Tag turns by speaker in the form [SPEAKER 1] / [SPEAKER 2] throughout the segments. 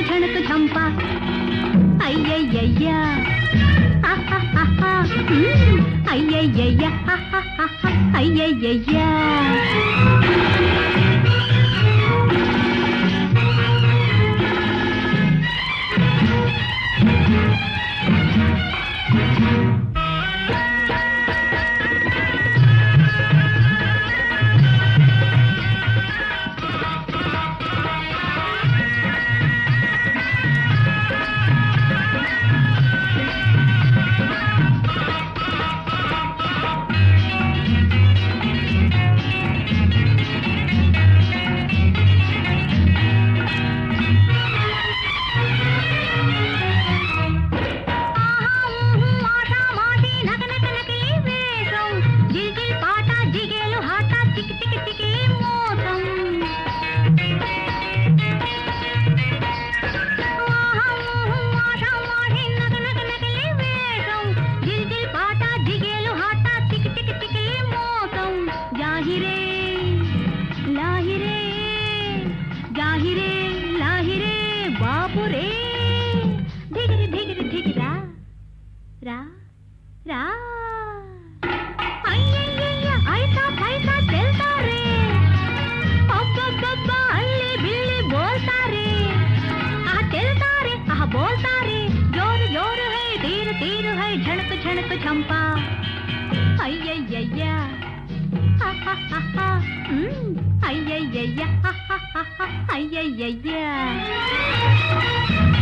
[SPEAKER 1] Jhanak Jhanak Jhampa. अय्या अय्या अय्या रे। धिगिर धिगिर धिगिरा रा। रा झणक झणक झंपा अय्या हा हा हा हा అయ్యయ్యయ్య चल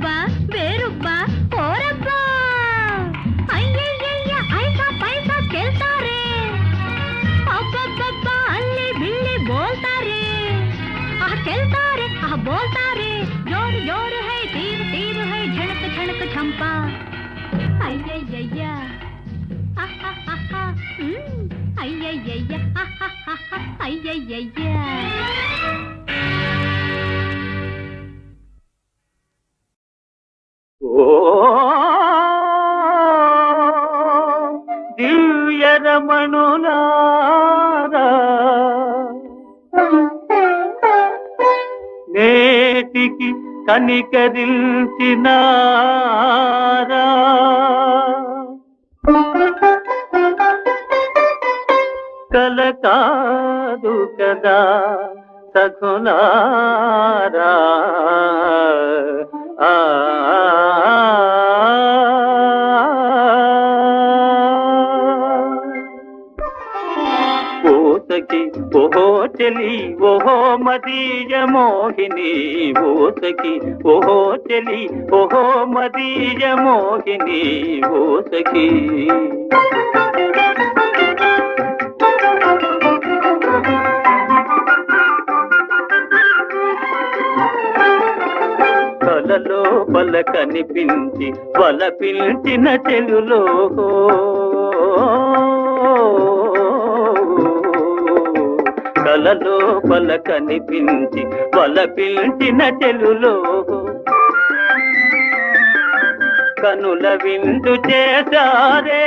[SPEAKER 1] ಬೇರೊಬ್ಬ ಬೇರೊಬ್ಬ ಓರಬ್ಬ ಅಯ್ಯಯ್ಯಯ್ಯ ಐಸಾ ಪೈಸಾ ಕೇಳ್ತಾರೆ ಅಬ್ಬಬ್ಬಬ್ಬ ಅಲ್ಲಿ ಬಿಲ್ಲಿ ಬೋಲ್ತಾರೆ ಆ ಕೇಳ್ತಾರೆ ಆ ಬೋಲ್ತಾರೆ ಜೋರ್ ಜೋರ್ ಹೈ ತೀರ್ ತೀರ್ ಹೈ ಝಣಕ್ ಝಣಕ್ ಝಂಪ ಅಯ್ಯಯ್ಯಯ್ಯ
[SPEAKER 2] ಅಯ್ಯಯ್ಯಯ್ಯ ಅಯ್ಯಯ್ಯಯ್ಯ చేతికి కనికరించినారా? కల కాదు కదా సఖులారా ఆ చెలి ఓహో మదీయ మోహిని ఓసకి ఓహో చెలి ఓహో మదీయ మోహిని ఓసకి కలలో బల కనిపించి బల పిలిచిన చెలులో వల లోపల కనిపించి వల పిలిచిన చెలులో. కనుల విందు చేశారే.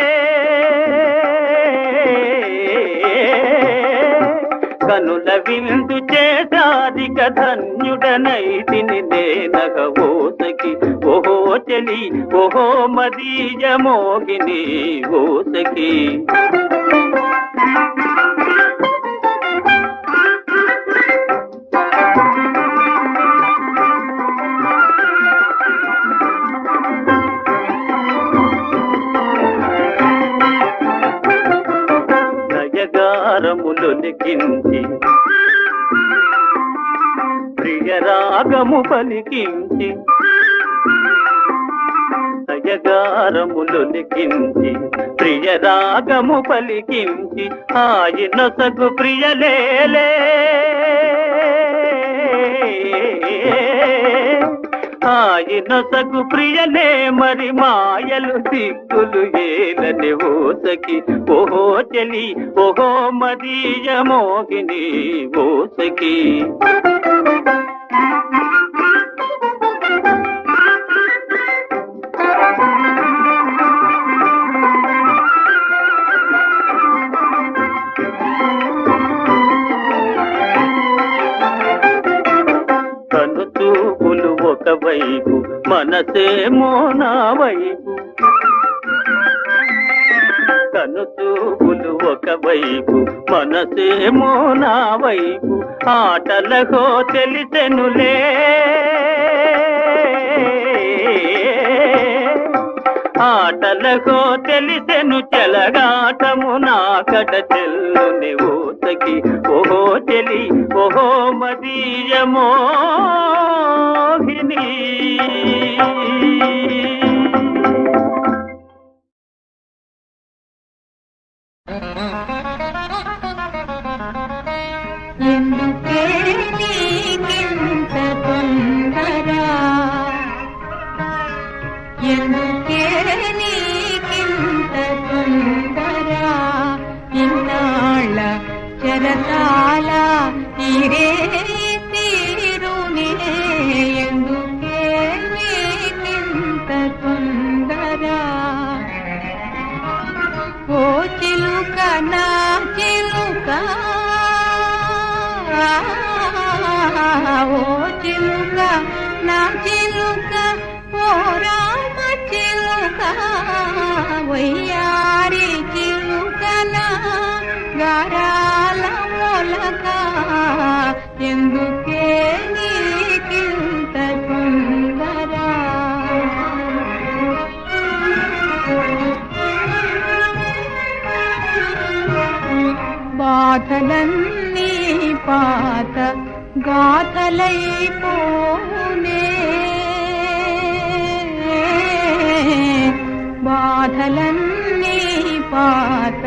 [SPEAKER 2] కనుల విందు చేశాదిక ధన్యుడనైతిని నేనగ ఓసకి. ఓహో చెలి ఓహో మదీయ మోగిని ఓసకి. పలికించి. లిఖించి ప్రియరాగము పలికించి. నయగారములు లిఖించి. ప్రియరాగము పలికించి. ఆయన సగు ప్రియలేలే. ఆయన సగు ప్రియలే మరి మాయలు దిక్కులు ఏనని ఓసకి ఓహో చెలి ఓహో మదీయ మోగిని ఓసకి చూపులు ఒకవైపు మనసేమో నా వైపు. కను చూపులు ఒకవైపు మనసేమో నా వైపు. ఆటలకో తెలిసెనులే. ఆటలకో తెలిసెను చెలగాటము నా కట చెల్లుని ఊతకి ఓహో చెలి ఓహో మదీయమోహిని
[SPEAKER 3] Mm-hmm. వయ్యారి గారాల మూలక ఎందుకే నీకింత తొందర బాధలన్నీ పాత గాథలైపో బాధలన్నీ పాత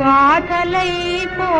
[SPEAKER 4] గాథలైపో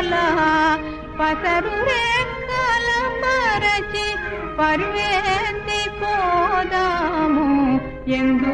[SPEAKER 4] ಕಲ ಪಸರುವೆ ಕಲ ಪರಚಿ ಪರ್ವೇತಿ ಕೋದಾಮು ಎಂದು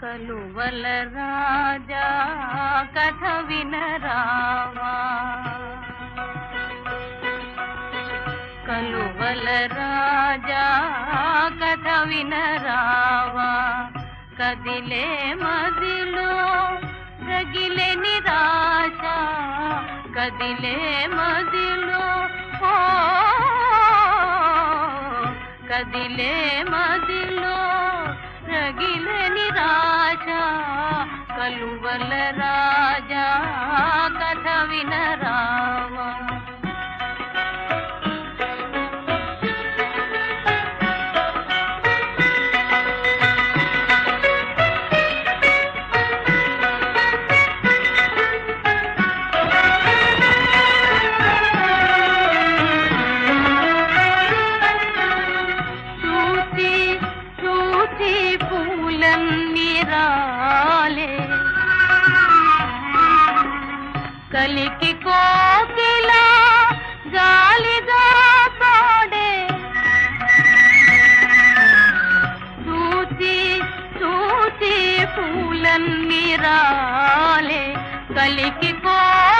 [SPEAKER 4] కలు వల రాజా కథ వినరావా కలువల రాజా కథ వినరావా కదిలే మదిలో గగిలే నిరాశ. కదిలే మదిలో ఓ కదిలే మదిలో गिल निराजा कलुबल राजा कथ विन रामा कली की
[SPEAKER 1] को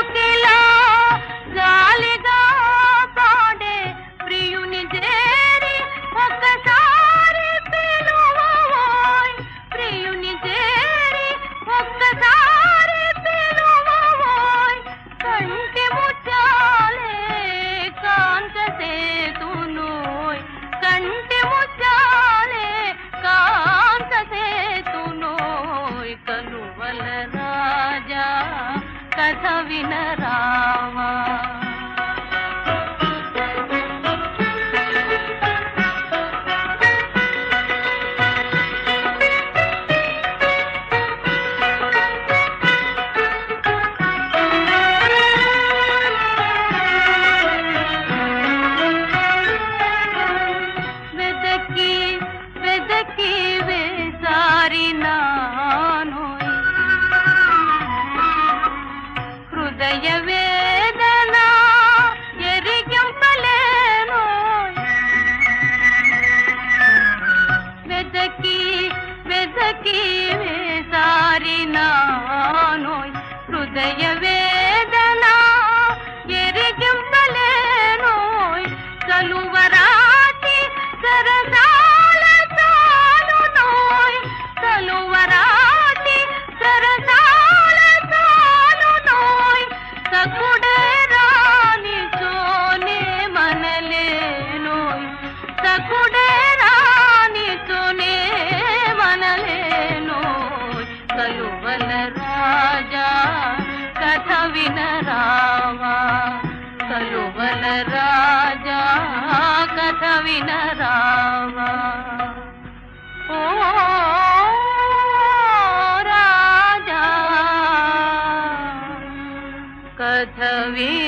[SPEAKER 1] vida.